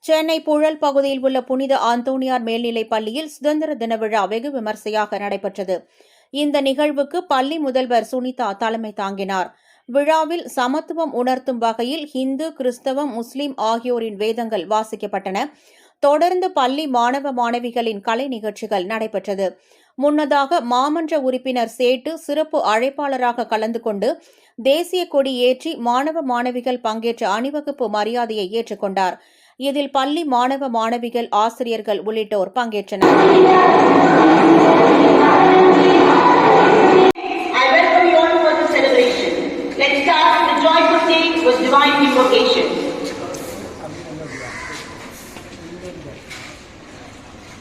சென்னை புழல் பகுதியில் உள்ள புனித ஆந்தோனியார் மேல்நிலைப் பள்ளியில் சுதந்திர தின விழா வெகு விமர்சையாக நடைபெற்றது. இந்த நிகழ்வுக்கு பள்ளி முதல்வர் சுனிதா தலைமை தாங்கினார். விழாவில் சமத்துவம் உணர்த்தும் வகையில் இந்து கிறிஸ்தவம் முஸ்லிம் ஆகியோரின் வேதங்கள் வாசிக்கப்பட்டன. தொடர்ந்து பள்ளி மாணவ மாணவிகளின் கலை நிகழ்ச்சிகள் நடைபெற்றது. முன்னதாக மாமன்ற உறுப்பினர் சேட்டு சிறப்பு அழைப்பாளராக கலந்து கொண்டு தேசிய கொடி ஏற்றி மாணவ மாணவிகள் பங்கேற்ற அணிவகுப்பு மரியாதையை ஏற்றுக்கொண்டார் இதில் பள்ளி மாணவ மாணவிகள் ஆசிரியர்கள் உள்ளிட்டோர் பங்கேற்றனர்.